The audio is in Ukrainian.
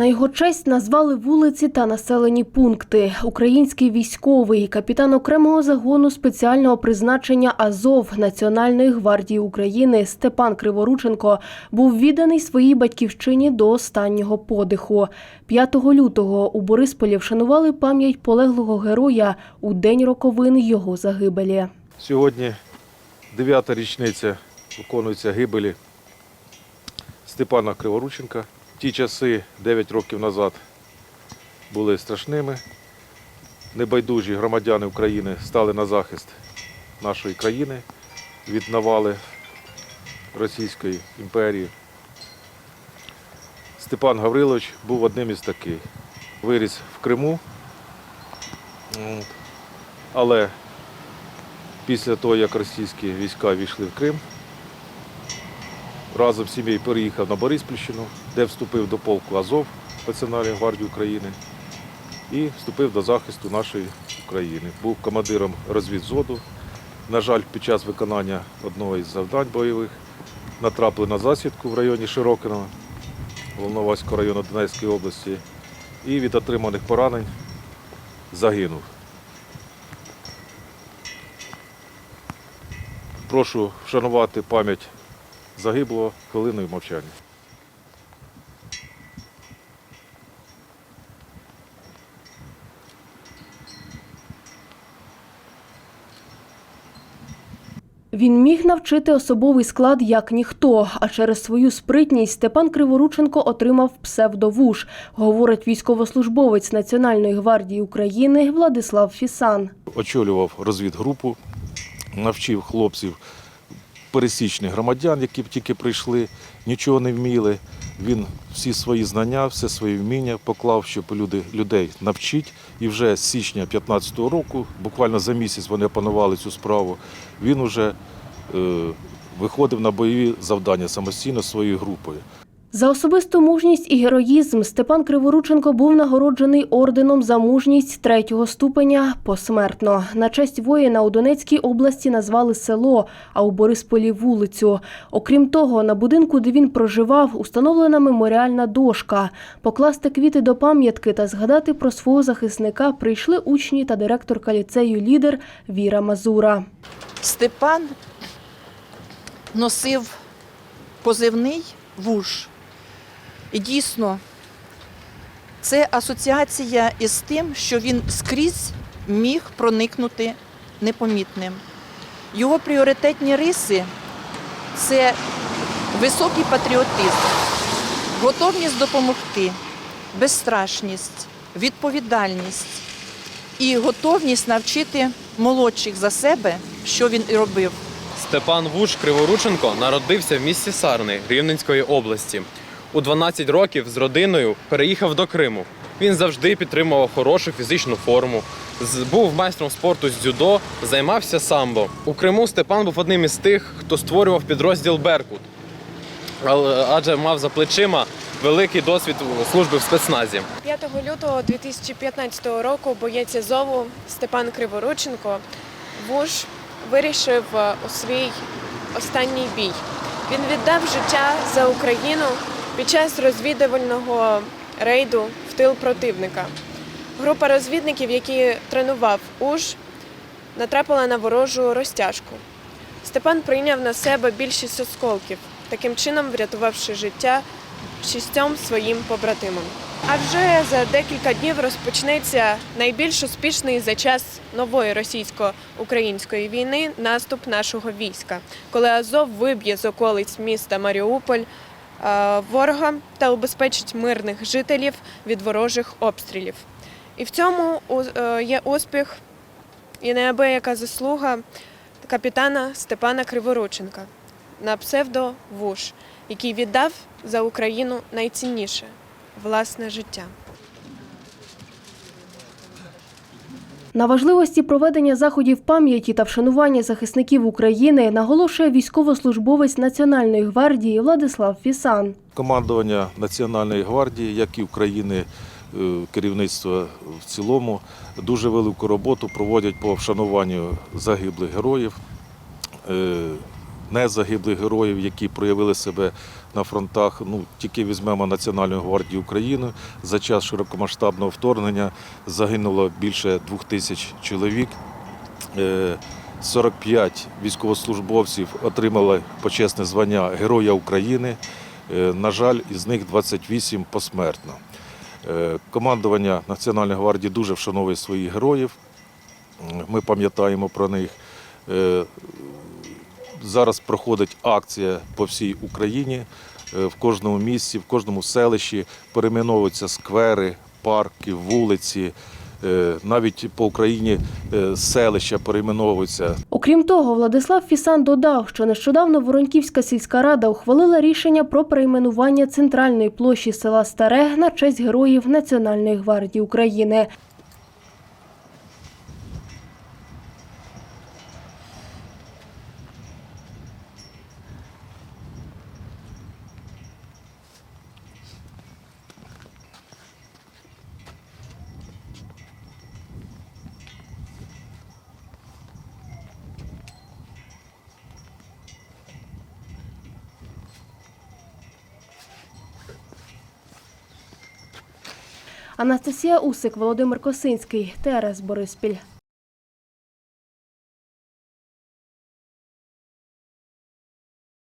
На його честь назвали вулиці та населені пункти. Український військовий, капітан окремого загону спеціального призначення Азов Національної гвардії України Степан Криворученко був відданий своїй батьківщині до останнього подиху. 5 лютого у Борисполі вшанували пам'ять полеглого героя у день роковин його загибелі. Сьогодні дев'ята річниця виконується гибелі Степана Криворученка. Ті часи 9 років назад були страшними. Небайдужі громадяни України стали на захист нашої країни від навали Російської імперії. Степан Гаврилович був одним із таких. Виріс в Криму, але після того, як російські війська війшли в Крим, разом з сім'єю переїхав на Бориспільщину, де вступив до полку Азов Національної гвардії України і вступив до захисту нашої України. Був командиром розвідзводу. На жаль, під час виконання одного із завдань бойових натрапили на засідку в районі Широкиного, Волноваського району Донецької області, і від отриманих поранень загинув. Прошу вшанувати пам'ять загиблого хвилиною мовчання. Він міг навчити особовий склад як ніхто, а через свою спритність Степан Криворученко отримав псевдовуш, говорить військовослужбовець Національної гвардії України Владислав Фісан. Очолював розвідгрупу, навчив хлопців пересічних громадян, які тільки прийшли, нічого не вміли. Він всі свої знання, все свої вміння поклав, щоб люди, людей навчити. І вже з січня 2015 року, буквально за місяць вони опанували цю справу, він вже е, виходив на бойові завдання самостійно своєю групою. За особисту мужність і героїзм Степан Криворученко був нагороджений орденом за мужність третього ступеня посмертно. На честь воїна у Донецькій області назвали село, а у Борисполі вулицю. Окрім того, на будинку, де він проживав, установлена меморіальна дошка. Покласти квіти до пам'ятки та згадати про свого захисника прийшли учні та директорка ліцею лідер Віра Мазура. Степан носив позивний вуж. І дійсно, це асоціація із тим, що він скрізь міг проникнути непомітним. Його пріоритетні риси це високий патріотизм, готовність допомогти, безстрашність, відповідальність і готовність навчити молодших за себе, що він і робив. Степан Вуш Криворученко народився в місті Сарни Рівненської області. У 12 років з родиною переїхав до Криму. Він завжди підтримував хорошу фізичну форму. Був майстром спорту з дзюдо, займався самбо. У Криму Степан був одним із тих, хто створював підрозділ Беркут, адже мав за плечима великий досвід служби в спецназі. 5 лютого 2015 року боєць Азову Степан Криворученко Вуш вирішив е, у свій останній бій. Він віддав життя за Україну під час розвідувального рейду в тил противника. Група розвідників, які тренував УЖ, натрапила на ворожу розтяжку. Степан прийняв на себе більшість осколків, таким чином врятувавши життя шістьом своїм побратимам. А вже за декілька днів розпочнеться найбільш успішний за час нової російсько-української війни наступ нашого війська, коли Азов виб'є з околиць міста Маріуполь ворога та убезпечить мирних жителів від ворожих обстрілів. І в цьому е, є успіх і неабияка заслуга капітана Степана Криворученка на псевдо Вуш, який віддав за Україну найцінніше власне життя. На важливості проведення заходів пам'яті та вшанування захисників України наголошує військовослужбовець Національної гвардії Владислав Фісан. Командування Національної гвардії, як і України, е, керівництво в цілому, дуже велику роботу проводять по вшануванню загиблих героїв. Е, незагиблих героїв, які проявили себе на фронтах. Ну, тільки візьмемо Національну гвардію України. За час широкомасштабного вторгнення загинуло більше двох тисяч чоловік. Е, 45 військовослужбовців отримали почесне звання Героя України. Е, На жаль, із них 28 посмертно. Е, Командування Національної гвардії дуже вшановує своїх героїв. Ми пам'ятаємо про них. Зараз проходить акція по всій Україні. Е, В кожному місці, в кожному селищі перейменовуються сквери, парки, вулиці. Е, Навіть по Україні е, селища перейменовуються. Окрім того, Владислав Фісан додав, що нещодавно Воронківська сільська рада ухвалила рішення про перейменування центральної площі села Старе на честь героїв Національної гвардії України. Анастасія Усик, Володимир Косинський, Терес Бориспіль.